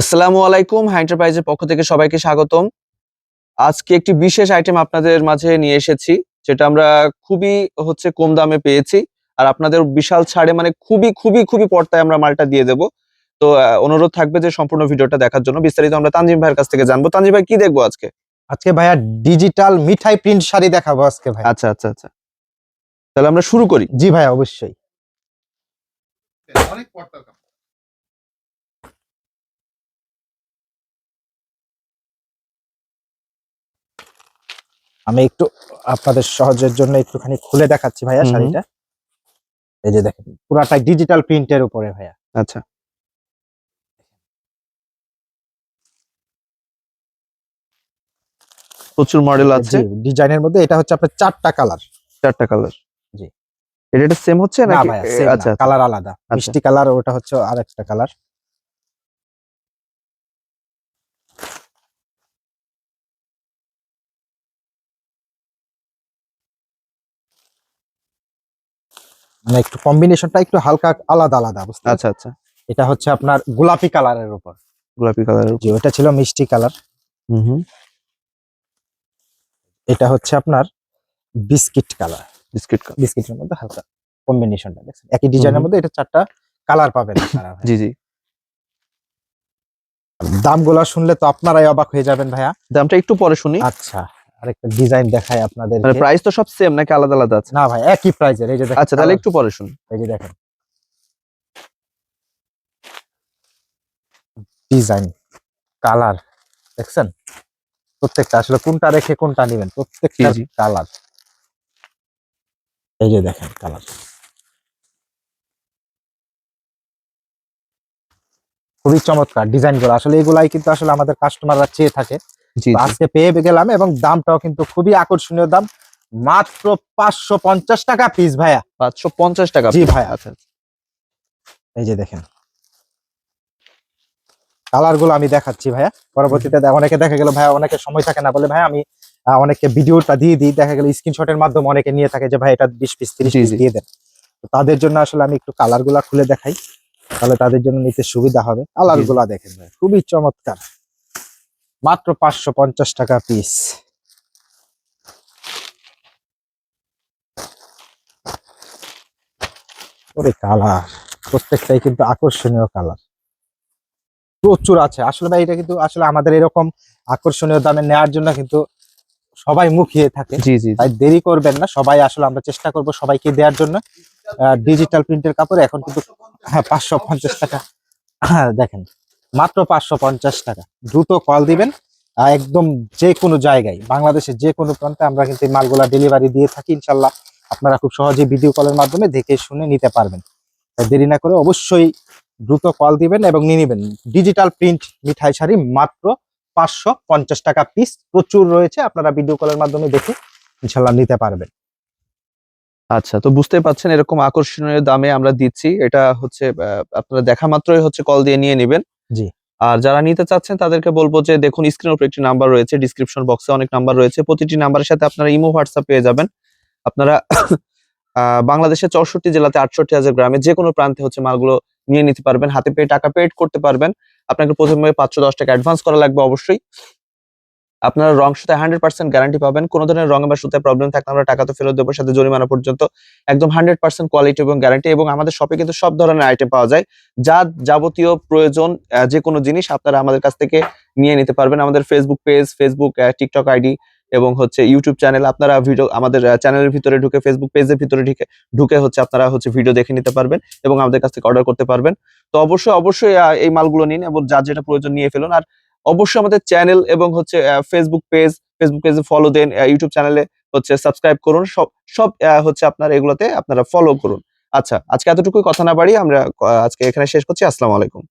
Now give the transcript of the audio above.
আসসালামু আলাইকুম হাই এন্টারপ্রাইজের পক্ষ থেকে সবাইকে স্বাগতম। আজকে একটি বিশেষ আইটেম আপনাদের মাঝে নিয়ে এসেছি যেটা আমরা খুবই হচ্ছে কম দামে পেয়েছি আর আপনাদের বিশাল ছাড়ে মানে খুবই খুবই খুবই পর্দায় আমরা মালটা দিয়ে দেব। তো অনুরোধ থাকবে যে সম্পূর্ণ ভিডিওটা দেখার জন্য। বিস্তারিত আমরা তানজিম ভাইয়ের কাছ থেকে জানব। তানজিম ভাই কি দেখব আজকে? আজকে ভাইয়া ডিজিটাল মিঠাই প্রিন্ট শাড়ি দেখাবো আজকে ভাই আচ্ছা আচ্ছা আচ্ছা। তাহলে আমরা শুরু করি। জি ভাই অবশ্যই। অনেক পর্দার আমি একটু আপনাদের সহজের জন্য একটুখানি খুলে দেখাচ্ছি ভাইয়া। শাড়িটা। এই যে দেখেন পুরাটাই ডিজিটাল প্রিন্টের উপরে ভাইয়া। আচ্ছা। প্রচুর মডেল আছে। ডিজাইনের মধ্যে এটা হচ্ছে আপনার চারটা কালার চারটা কালার জি। এটা সেম হচ্ছে না নাকি? আচ্ছা কালার আলাদা। মিষ্টি কালার ওটা হচ্ছে আর একটা কালার মানে একটু কম্বিনেশনটা একটু হালকা আলাদা আলাদা বুঝতে আচ্ছা আচ্ছা। এটা হচ্ছে আপনার গোলাপি কালারের উপর। গোলাপি কালারের জি ওটা ছিল মিষ্টি কালার। হুম হুম। এটা হচ্ছে আপনার বিস্কিট কালার। Biscuit colour. বিস্কিটের মধ্যে হালকা কম্বিনেশনটা দেখছেন? একই ডিজাইনের মধ্যে এটা চারটা কালার পাবেন জি জি। দামগুলো শুনলে তো আপনারাই অবাক হয়ে যাবেন ভাইয়া। দামটা একটু পরে শুনি। আচ্ছা। আরেকটা ডিজাইন দেখাই আপনাদের মানে প্রাইস তো সব সেম নাকি আলাদা আলাদা আছে? না ভাই একই প্রাইজের এই যে দেখেন আচ্ছা তাহলে একটু পরে শুনি এই যে দেখেন। ডিজাইন কালার দেখছেন? প্রত্যেকটা আসলে কোনটা রেখে কোনটা নেবেন? প্রত্যেকটা কালার এই যে দেখেন কালার খুবই চমৎকার ডিজাইনগুলো। আসলে এগুলাই কিন্তু আসলে আমাদের কাস্টমাররা চেয়ে থাকে। আজকে পেয়ে গেলাম এবং দামটাও কিন্তু খুবই আকর্ষণীয় দাম। মাত্র পাঁচশো পঞ্চাশ টাকা পিস ভাইয়া। পাঁচশো পঞ্চাশ টাকা জি ভাইয়া। আচ্ছা আচ্ছা। এই যে দেখেন। কালারগুলো আমি দেখাচ্ছি ভাইয়া। পরবর্তীতে অনেকে দেখা গেল ভাইয়া অনেকে সময় থাকে না বলে ভাই আমি অনেকে ভিডিওটা দিয়ে দিই। দেখা গেল স্ক্রিনশটের মাধ্যমে অনেকে নিয়ে থাকে যে ভাই এটা বিশ পিস তিরিশ পিস দিয়ে দেন। তো তাদের জন্য আসলে আমি একটু কালারগুলা খুলে দেখাই। তাহলে তাদের জন্য নিতে সুবিধা হবে। কালারগুলা দেখেন ভাই খুবই চমৎকার। মাত্র পাঁচশো পঞ্চাশ টাকা পিস ওরে কালার প্রত্যেকটাই কিন্তু আকর্ষণীয় কালার প্রচুর আছে। আসলে ভাই এটা কিন্তু আসলে আমাদের এরকম আকর্ষণীয় দামে নেওয়ার জন্য কিন্তু সবাই মুখিয়ে থাকে। জি জি। তাই দেরি করবেন না। সবাই আসলে আমরা চেষ্টা করব সবাইকে দেওয়ার জন্য। ডিজিটাল প্রিন্টের কাপড় এখন কিন্তু হ্যাঁ পাঁচশো পঞ্চাশ টাকা। হ্যাঁ, দেখেন। মাত্র পাঁচশো পঞ্চাশ টাকা। দ্রুত কল দিবেন একদম যে কোনো জায়গায়, বাংলাদেশের যে কোনো প্রান্তে আমরা কিন্তু মালগুলা ডেলিভারি দিয়ে থাকি, ইনশাল্লাহ আপনারা খুব সহজে ভিডিও কলের মাধ্যমে দেখে শুনে নিতে পারবেন। দেরি না করে অবশ্যই দ্রুত কল দিবেন এবং নিয়ে নেবেন। ডিজিটাল প্রিন্ট মিঠাই শাড়ি মাত্র পাঁচশো পঞ্চাশ টাকা পিস প্রচুর রয়েছে, আপনারা ভিডিও কলের মাধ্যমে দেখে ইনশাল্লাহ নিতে পারবেন। আচ্ছা তো বুঝতে পাচ্ছেন এরকম আকর্ষণীয় দামে আমরা দিচ্ছি। এটা হচ্ছে আপনারা দেখা মাত্রই হচ্ছে কল দিয়ে নিয়ে নেবেন। জি। আর যারা নিতে চাচ্ছেন, তাদেরকে বলব যে দেখুন স্ক্রিনের উপর একটি নাম্বার রয়েছে ডিসক্রিপশন বক্সে অনেক নাম্বার রয়েছে। প্রতিটি নাম্বারের সাথে আপনারা ইমো হোয়াটসঅ্যাপ পেয়ে যাবেন। আপনারা বাংলাদেশের চৌষট্টি জেলাতে আটষট্টি হাজার গ্রামে যে কোনো প্রান্তে হচ্ছে মালগুলো নিয়ে নিতে পারবেন। হাতে পেয়ে টাকা পেড করতে পারবেন। আপনাকে প্রথমে পাঁচশো দশ টাকা অ্যাডভান্স করা লাগবে অবশ্যই। আপনারা রং সুতায় হান্ড্রেড পার্সেন্ট গ্যারান্টি পাবেন। কোনো ধরনের রঙে বা সুতায় প্রবলেম থাকলে আমরা টাকা তো ফেরত দেবো, সাথে জরিমানা পর্যন্ত একদম হান্ড্রেড পার্সেন্ট কোয়ালিটি এবং গ্যারান্টি এবং আমাদের শপে কিন্তু সব ধরনের আইটেম পাওয়া যায়। যা যাবতীয় প্রয়োজন যে কোনো জিনিস আপনারা আমাদের কাছ থেকে নিয়ে নিতে পারবেন। আমাদের Facebook page Facebook TikTok ID এবং হচ্ছে ইউটিউব চ্যানেল আপনারা ভিডিও আমাদের চ্যানেলের ভিতরে ঢুকে ফেসবুক পেজের ভিতরে ঢুকে ঢুকে হচ্ছে আপনারা হচ্ছে ভিডিও দেখে নিতে পারবেন এবং আমাদের কাছ থেকে অর্ডার করতে পারবেন। তো অবশ্যই অবশ্যই এই মালগুলো নিন এবং যার যেটা প্রয়োজন নিয়ে ফেলুন। আর অবশ্যই আমাদের চ্যানেল এবং হচ্ছে ফেসবুক পেজ ফেসবুক পেজে ফলো দেন ইউটিউব চ্যানেলে হচ্ছে সাবস্ক্রাইব করুন। সব সব হচ্ছে আপনার এগুলোতে আপনারা ফলো করুন। আচ্ছা আজকে এতটুকুই, কথা না বাড়ি আমরা আজকে এখানে শেষ করছি। আসসালামু আলাইকুম।